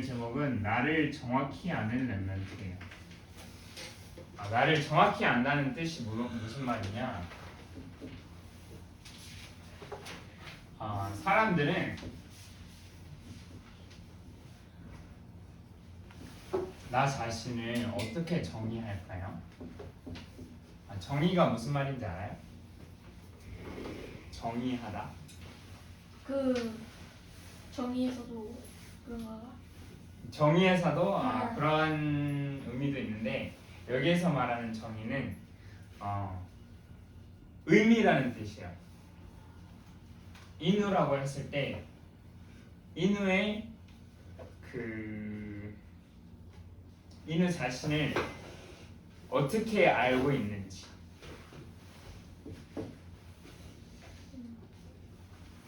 오늘 제목은 나를 정확히 아는 랩런트예요. 아, 나를 정확히 안다는 뜻이 무, 무슨 말이냐? 아, 사람들은 나 자신을 어떻게 정의할까요? 아, 정의가 무슨 말인지 알아요? 정의하다. 그 정의에서도 그런 거가 정의에서도 아, 아. 그런 의미도 있는데 여기에서 말하는 정의는 어, 의미라는 뜻이에요. 인우라고 했을 때 인우의 그 인우 자신을 어떻게 알고 있는지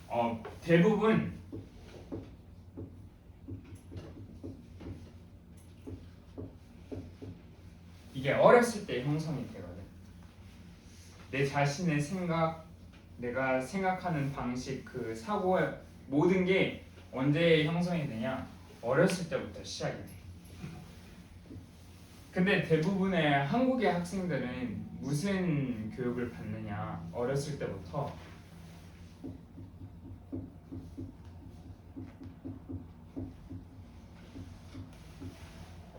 어, 대부분 이게 어렸을 때 형성이 되거든. 내 자신의 생각, 내가 생각하는 방식, 그 사고 모든 게 언제 형성이 되냐? 어렸을 때부터 시작이 돼. 근데 대부분의 한국의 학생들은 무슨 교육을 받느냐? 어렸을 때부터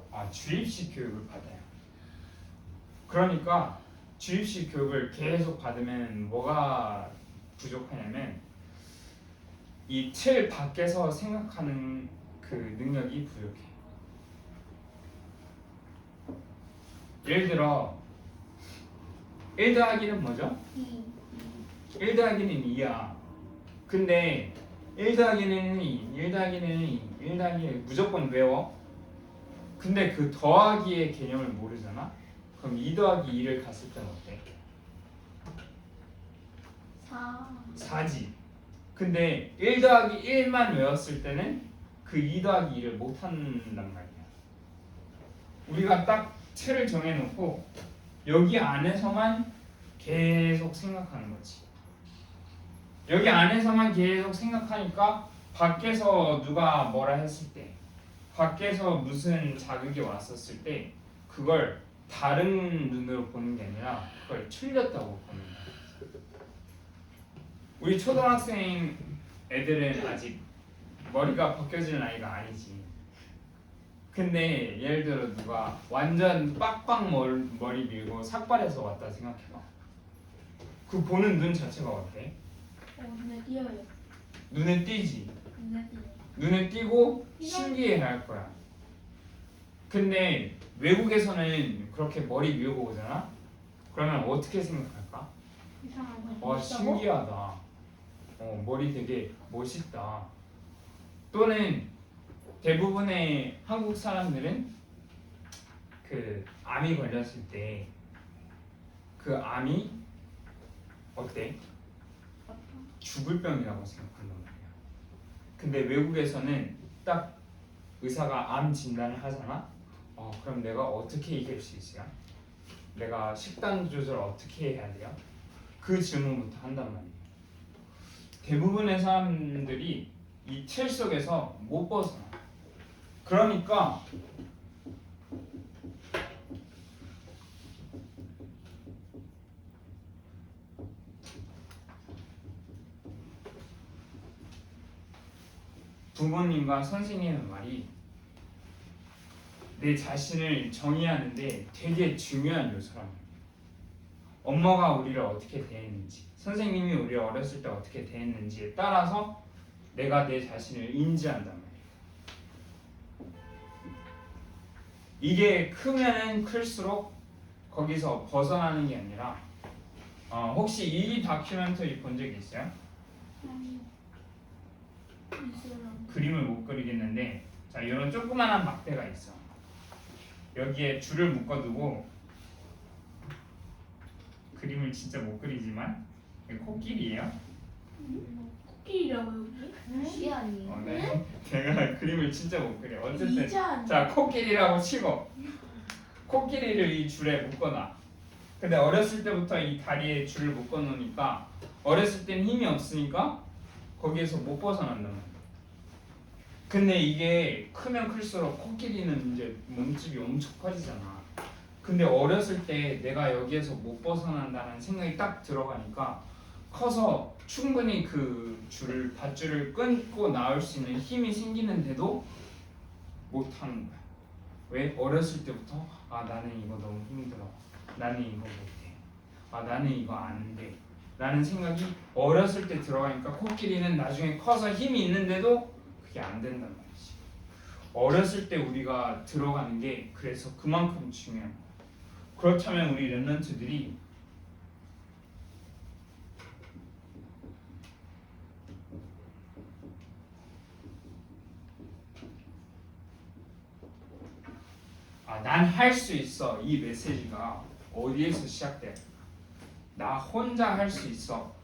아 주입식 교육을 받아요. 그러니까 주입식 교육을 계속 받으면 뭐가 부족하냐면 이 틀 밖에서 생각하는 그 능력이 부족해. 예를 들어 1 더하기는 뭐죠? 이1 더하기는 2야. 근데 1 더하기는 2, 1 더하기는 2, 1 더하기 무조건 외워. 근데 그 더하기의 개념을 모르잖아. 그럼 2 더하기 2를 갔을 때는 어때? 사 4지. 근데 1 더하기 1만 외웠을 때는 그 2 더하기 2를 못 한단 말이야. 우리가 딱 틀을 정해놓고 여기 안에서만 계속 생각하는 거지. 여기 안에서만 계속 생각하니까 밖에서 누가 뭐라 했을 때, 밖에서 무슨 자극이 왔었을 때 그걸 다른 눈으로 보는 게 아니라 그걸 틀렸다고 보는 거야. 우리 초등학생 애들은 아직 머리가 벗겨질 나이가 아니지. 근데 예를 들어 누가 완전 빡빡 멀, 머리 밀고 삭발해서 왔다 생각해봐. 그 보는 눈 자체가 어때? 어, 눈에 띄어요. 눈에 띄지. 눈에 띄어. 눈에 띄고 신기해 할 거야. 근데 외국에서는 그렇게 머리 밀고 오잖아? 그러면 어떻게 생각할까? 이상한 와 신기하다. 어 머리 되게 멋있다. 또는 대부분의 한국 사람들은 그 암이 걸렸을 때 그 암이 어때? 죽을 병이라고 생각한단 말이야. 근데 외국에서는 딱 의사가 암 진단을 하잖아. 어 그럼 내가 어떻게 이길 수 있어요? 내가 식단 조절 어떻게 해야 돼요? 그 질문부터 한단 말이에요. 대부분의 사람들이 이 틀 속에서 못 벗어나. 그러니까 부모님과 선생님의 말이 내 자신을 정의하는데 되게 중요한 말이에요. 엄마가 우리를 어떻게 대했는지, 선생님이 우리 어렸을 때 어떻게 대했는지에 따라서 내가 내 자신을 인지한단 말이에요. 이게 크면은 클수록 거기서 벗어나는 게 아니라 어, 혹시 이 다큐멘터리 본 적. 있어요. 그림을 못 그리겠는데 자 이런 조그만한 막대가 있어 여기에 줄을 묶어두고 그림을 진짜 못 그리지만 이게 코끼리예요 코끼리라고 여기? 시 아니에요? 어, 네. 제가 그림을 진짜 못 그려 어쨌든 이자? 자 코끼리라고 치고 코끼리를 이 줄에 묶어놔 근데 어렸을 때부터 이 다리에 줄을 묶어놓으니까 어렸을 땐 힘이 없으니까 거기에서 못 벗어난단 말이야 근데 이게 크면 클수록 코끼리는 이제 몸집이 엄청 커지잖아. 근데 어렸을 때 내가 여기에서 못 벗어난다는 생각이 딱 들어가니까 커서 충분히 그 줄을 밧줄을 끊고 나올 수 있는 힘이 생기는데도 못 하는 거야. 왜 어렸을 때부터 아 나는 이거 너무 힘들어. 나는 이거 못해. 아 나는 이거 안 돼. 라는 생각이 어렸을 때 들어가니까 코끼리는 나중에 커서 힘이 있는데도 그게 안 된단 말이지. 어렸을 때 우리가 들어가는 게 그래서 그만큼 중요한 거야. 그렇다면 우리 랩런트들이 아, 난 할 수 있어. 이 메시지가 어디에서 시작돼? 나 혼자 할 수 있어.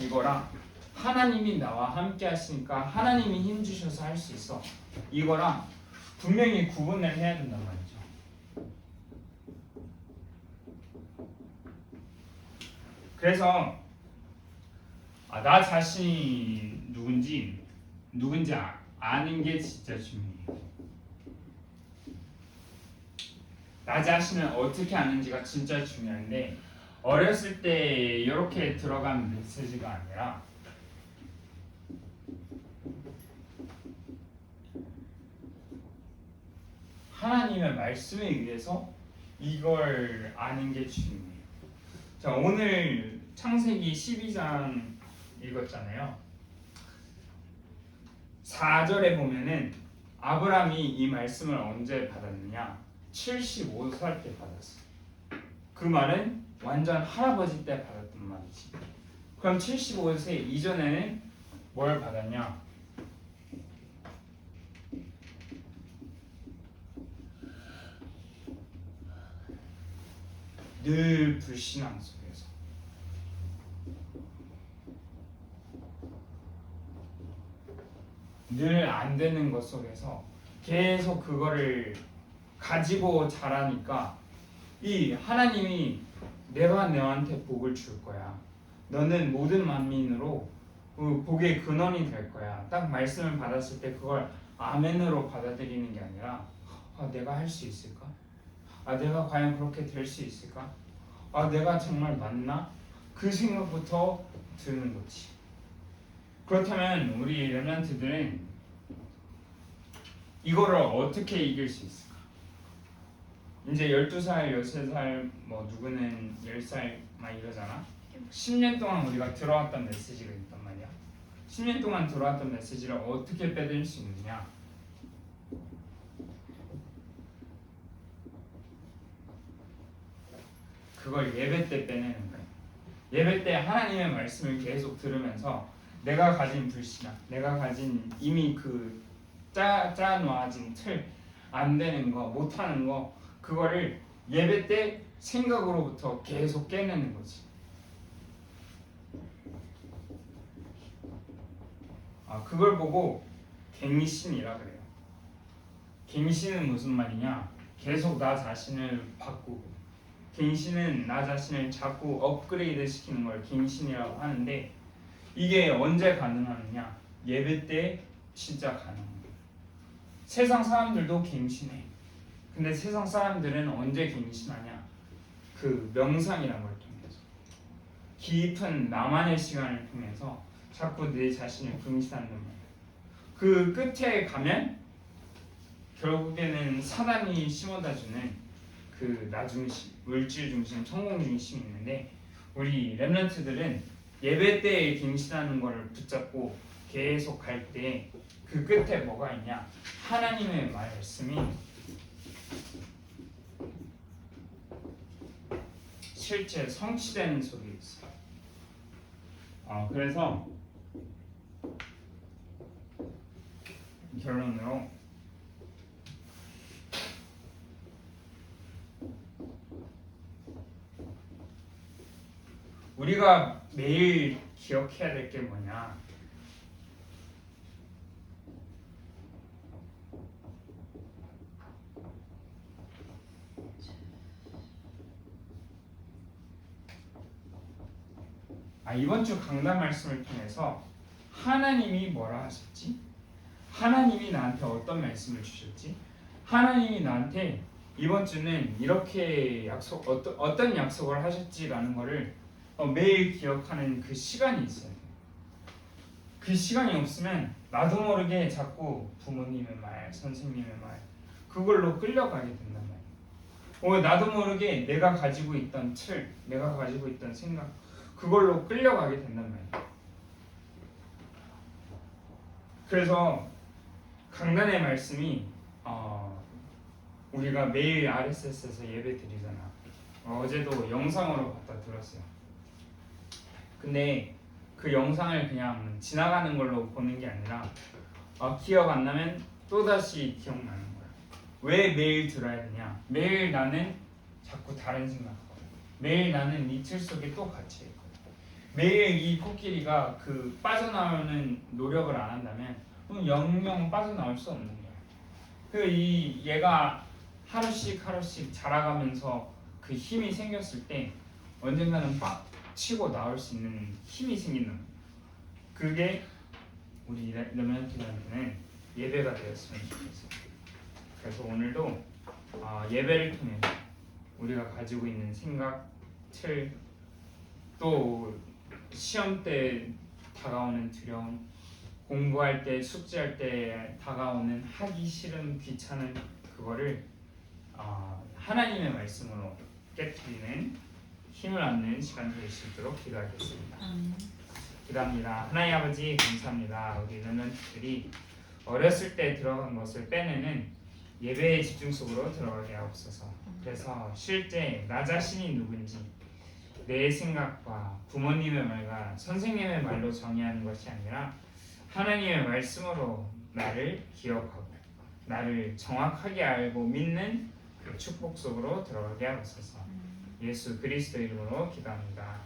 이거랑 하나님이 나와 함께 하시니까 하나님이 힘 주셔서 할 수 있어. 이거랑 분명히 구분을 해야 된단 말이죠. 그래서 아, 나 자신이 누군지 누군지 아, 아는 게 진짜 중요해요. 나 자신을 어떻게 아는지가 진짜 중요한데 어렸을 때 이렇게 들어간 메시지가 아니라 하나님의 말씀에 의해서 이걸 아는 게 중요해요. 자 오늘 창세기 12장 읽었잖아요. 4절에 보면은 아브라함이 이 말씀을 언제 받았느냐? 75살 때 받았어. 그 말은 완전 할아버지 때 받았단 말이지. 그럼 75세 이전에는 뭘 받았냐? 늘 불신앙 속에서 늘 안 되는 것 속에서 계속 그거를 가지고 자라니까 이 하나님이 내가 너한테 복을 줄 거야. 너는 모든 만민으로 그 복의 근원이 될 거야. 딱 말씀을 받았을 때 그걸 아멘으로 받아들이는 게 아니라 아, 내가 할 수 있을까? 아, 내가 과연 그렇게 될 수 있을까? 아, 내가 정말 맞나? 그 생각부터 드는 거지. 그렇다면 우리 렘런트들은 이거를 어떻게 이길 수 있을까? 이제 12살, 13살, 뭐 누구는 10살 막 이러잖아. 10년 동안 우리가 들어왔던 메시지가 있단 말이야. 10년 동안 들어왔던 메시지를 어떻게 빼들 수 있느냐? 그걸 예배 때 빼내는 거야. 예배 때 하나님의 말씀을 계속 들으면서 내가 가진 불신앙, 내가 가진 이미 그 짜, 짜놓아진 틀, 안 되는 거, 못하는 거, 그거를 예배 때 생각으로부터 계속 깨내는 거지. 아, 그걸 보고 갱신이라 그래요. 갱신은 무슨 말이냐? 계속 나 자신을 바꾸고, 갱신은 나 자신을 자꾸 업그레이드 시키는 걸 갱신이라고 하는데, 이게 언제 가능하느냐? 예배 때 진짜 가능해요. 세상 사람들도 갱신해. 근데 세상 사람들은 언제 갱신하냐? 그 명상이라는 걸 통해서 깊은 나만의 시간을 통해서 자꾸 내 자신을 갱신하는 거예요. 그 끝에 가면 결국에는 사단이 심어다 주는 그 나 중심, 물질 중심, 성공 중심이 있는데 우리 렘런트들은 예배 때 갱신하는 거를 붙잡고 계속 갈 때 그 끝에 뭐가 있냐? 하나님의 말씀이 실제 성취되는 속에 있어. 아 그래서 결론으로 우리가 매일 기억해야 될 게 뭐냐? 아 이번 주 강단 말씀을 통해서 하나님이 뭐라 하셨지? 하나님이 나한테 어떤 말씀을 주셨지? 하나님이 나한테 이번 주는 이렇게 약속 어떤 어떤 약속을 하셨지라는 거를 어, 매일 기억하는 그 시간이 있어요. 그 시간이 없으면 나도 모르게 자꾸 부모님의 말, 선생님의 말 그걸로 끌려가게 된단 말이에요. 어, 나도 모르게 내가 가지고 있던 틀, 내가 가지고 있던 생각 그걸로 끌려가게 된단 말이에요. 그래서 강단의 말씀이 어, 우리가 매일 RSS에서 예배 드리잖아. 어, 어제도 영상으로 갖다 들었어요. 근데 그 영상을 그냥 지나가는 걸로 보는 게 아니라 어, 기억 안 나면 또 다시 기억나는 거야. 왜 매일 들어야 되냐? 매일 나는 자꾸 다른 생각 하고 매일 나는 이틀 속에 또 갇혀 있고 매일 이 코끼리가 그 빠져나오는 노력을 안 한다면 그럼 영영 빠져나올 수 없는 거야. 그 이 얘가 하루씩 하루씩 자라가면서 그 힘이 생겼을 때 언젠가는 빡 치고 나올 수 있는 힘이 생기는. 그게 우리 레몬트한테는 예배가 되었으면 좋겠어요. 그래서 오늘도 아, 예배를 통해 우리가 가지고 있는 생각, 틀, 또 시험 때 다가오는 두려움, 공부할 때, 숙제할 때 다가오는 하기 싫은 귀찮은 그거를 아, 하나님의 말씀으로 깨뜨리는 힘을 얻는 시간 될수 있도록 기도하겠습니다. 기도합니다. 하나님 아버지 감사합니다. 우리 렘넌트들이 어렸을 때 들어간 것을 빼내는 예배의 집중 속으로 들어가게 하옵소서. 그래서 실제 나 자신이 누군지 내 생각과 부모님의 말과 선생님의 말로 정의하는 것이 아니라 하나님의 말씀으로 나를 기억하고 나를 정확하게 알고 믿는 그 축복 속으로 들어가게 하옵소서. 예수 그리스도 이름으로 기도합니다.